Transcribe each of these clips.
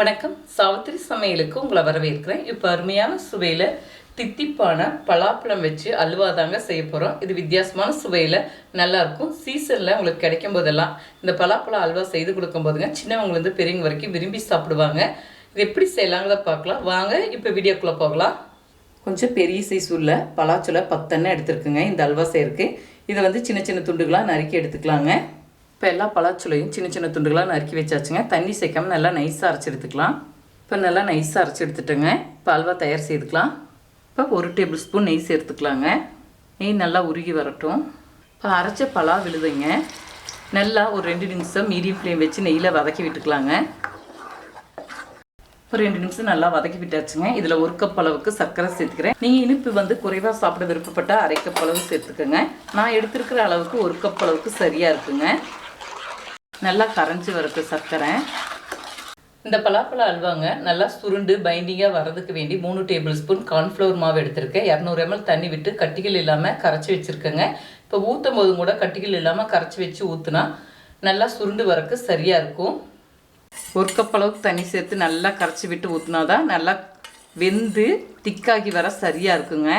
வணக்கம். சாவித்திரி சமையலுக்கு உங்களை வரவேற்கிறேன். இப்போ அருமையான சுவையில் தித்திப்பான பலாப்பழம் வச்சு அல்வா தாங்க செய்ய போகிறோம் இது வித்தியாசமான சுவையில் நல்லாயிருக்கும். சீசனில் உங்களுக்கு கிடைக்கும் போதெல்லாம் இந்த பலாப்பழம் அல்வா செய்து கொடுக்கும் போதுங்க சின்னவங்கலேருந்து பெரியவங்க வரைக்கும் விரும்பி சாப்பிடுவாங்க. இது எப்படி செய்யலாங்கிறத பார்க்கலாம். வாங்க இப்போ வீடியோக்குள்ளே போகலாம். கொஞ்சம் பெரிய சைஸ் உள்ள பலாச்சொலை பத்தெண்ணெய் எடுத்துருக்குங்க. இந்த அல்வா செய்யறதுக்கு. இதை வந்து சின்ன சின்ன துண்டுகளாக நறுக்கி எடுத்துக்கலாங்க. இப்போ எல்லா பலாச்சுளையும் சின்ன சின்ன துண்டுகளாக நறுக்கி வச்சாச்சுங்க. தண்ணி சேர்க்காம நல்லா நைஸாக அரைச்சி எடுத்துக்கலாம். இப்போ நல்லா நைஸாக அரைச்சி எடுத்துட்டோங்க. இப்போ அல்வா தயார் செய்துக்கலாம். இப்போ ஒரு டேபிள் ஸ்பூன் நெய் சேர்த்துக்கலாங்க. நெய் நல்லா உருகி வரட்டும். இப்போ அரைச்ச பலா விழுதுங்க. நல்லா ஒரு ரெண்டு நிமிஷம் மீடியம் ஃப்ளேம் வச்சு நெய்யில் வதக்கி விட்டுக்கலாங்க. ஒரு ரெண்டு நிமிஷம் நல்லா வதக்கி விட்டாச்சுங்க. இதில் ஒரு கப் அளவுக்கு சர்க்கரை சேர்த்துக்கிறேன். நீங்கள் இனிப்பு வந்து குறைவாக சாப்பிட விருப்பப்பட்டால் அரை கப் அளவு சேர்த்துக்கோங்க. நான் எடுத்துருக்கிற அளவுக்கு ஒரு கப் அளவுக்கு சரியாக இருக்குங்க. நல்லா கரைஞ்சி வரது சர்க்கரை. இந்த பலாப்பழ அல்வாங்க நல்லா சுருண்டு பைண்டிங்காக வரதுக்கு வேண்டி மூணு டேபிள் ஸ்பூன் கார்ன்ஃப்ளவர் மாவு எடுத்திருக்கேன். இரநூறு எம்எல் தண்ணி விட்டு கட்டிகள் இல்லாமல் கரைச்சி வச்சுருக்கேங்க. இப்போ ஊற்றும் போதும் கூட கட்டிகள் இல்லாமல் கரைச்சி வச்சு ஊற்றுனா நல்லா சுருண்டு வரக்கு சரியாக இருக்கும். ஒரு கப் அளவுக்கு தண்ணி சேர்த்து நல்லா கரைச்சி விட்டு ஊற்றினா தான் நல்லா வெந்து திக்காகி வர சரியாக இருக்குங்க.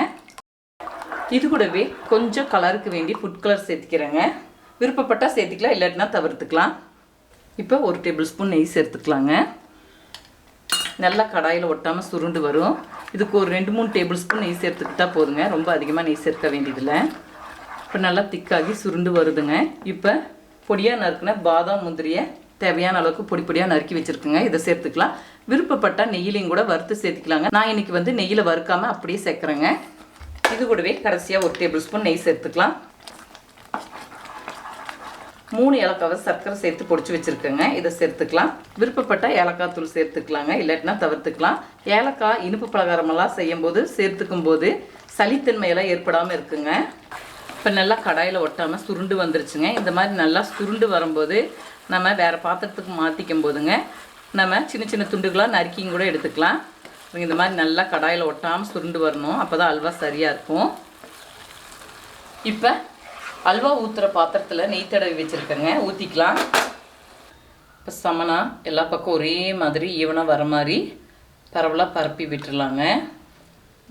இது கூடவே கொஞ்சம் கலருக்கு வேண்டி ஃபுட் கலர் சேர்த்துக்கிறேங்க. விருப்பப்பட்டால் சேர்த்துக்கலாம் இல்லாட்டினா தவிர்த்துக்கலாம். இப்போ ஒரு டேபிள் ஸ்பூன் நெய் சேர்த்துக்கலாங்க. நல்லா கடாயில் ஒட்டாமல் சுருண்டு வரும். இதுக்கு ஒரு ரெண்டு மூணு டேபிள் ஸ்பூன் நெய் சேர்த்துக்கிட்டா போதுங்க. ரொம்ப அதிகமாக நெய் சேர்க்க வேண்டியதில்லை. இப்போ நல்லா திக்காகி சுருண்டு வருதுங்க. இப்போ பொடியாக நறுக்குன பாதாம் முந்திரியை தேவையான அளவுக்கு பொடி பொடியாக நறுக்கி வச்சுருக்குங்க. இதை சேர்த்துக்கலாம். விருப்பப்பட்டால் நெய்யிலையும் கூட வறுத்து சேர்த்துக்கலாங்க. நான் இன்னைக்கு வந்து நெய்யில் வறுக்காமல் அப்படியே சேர்க்குறேங்க. இது கூடவே கடைசியாக ஒரு டேபிள் ஸ்பூன் நெய் சேர்த்துக்கலாம். மூணு ஏலக்காவை சர்க்கரை சேர்த்து பொடிச்சு வச்சுருக்கேங்க. இதை சேர்த்துக்கலாம். விருப்பப்பட்டால் ஏலக்காய் தூள் சேர்த்துக்கலாங்க. இல்லாட்டினா தவிர்த்துக்கலாம். ஏலக்காய் இனிப்பு பலகாரமெல்லாம் செய்யும்போது சேர்த்துக்கும் போது சளித்தன்மையெல்லாம் ஏற்படாமல் இருக்குங்க. இப்போ நல்லா கடாயில் ஒட்டாமல் சுருண்டு வந்துருச்சுங்க. இந்த மாதிரி நல்லா சுருண்டு வரும்போது நம்ம வேறு பாத்திரத்துக்கு மாற்றிக்கும் போதுங்க. நம்ம சின்ன சின்ன துண்டுகளாக நறுக்கியும் கூட எடுத்துக்கலாம். இந்த மாதிரி நல்லா கடாயில் ஒட்டாமல் சுருண்டு வரணும். அப்போ தான் அல்வா சரியாக இருக்கும். இப்போ அல்வா ஊற்றுற பாத்திரத்தில் நெய் தடவி வச்சுருக்கேங்க. ஊற்றிக்கலாம் இப்போ சமனா எல்லா பக்கம் ஒரே மாதிரி ஈவனாக வர மாதிரி பரவலாக பரப்பி விட்டுடலாங்க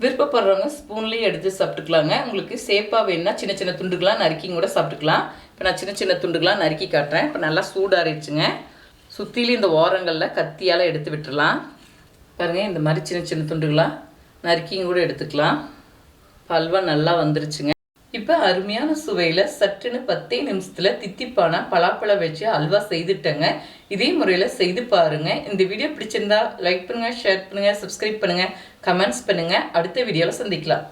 விருப்பப்படுறவங்க ஸ்பூன்லேயே எடுத்து சாப்பிட்டுக்கலாங்க. உங்களுக்கு சேஃபாக வேணும்னா சின்ன சின்ன துண்டுகளாக நறுக்கியும் கூட சாப்பிட்டுக்கலாம். இப்போ நான் சின்ன சின்ன துண்டுகளாக நறுக்கி காட்டுறேன். இப்போ நல்லா சூடாறிடுச்சுங்க. சுற்றிலும் இந்த ஓரங்களில் கத்தியால் எடுத்து விட்டுடலாம் பாருங்கள் இந்த மாதிரி சின்ன சின்ன துண்டுகளாக நறுக்கியும் கூட எடுத்துக்கலாம். இப்போ அல்வா நல்லா வந்துருச்சுங்க. இப்போ அருமையான சுவையில் சட்டுன்னு பத்தே நிமிஷத்தில் தித்திப்பான பலாப்பழம் வச்சு அல்வா செய்துட்டேங்க. இதே முறையில் செய்து பாருங்கள் இந்த வீடியோ பிடிச்சிருந்தா லைக் பண்ணுங்கள் ஷேர் பண்ணுங்கள் சப்ஸ்கிரைப் பண்ணுங்கள் கமெண்ட்ஸ் பண்ணுங்கள் அடுத்த வீடியோவில் சந்திக்கலாம்.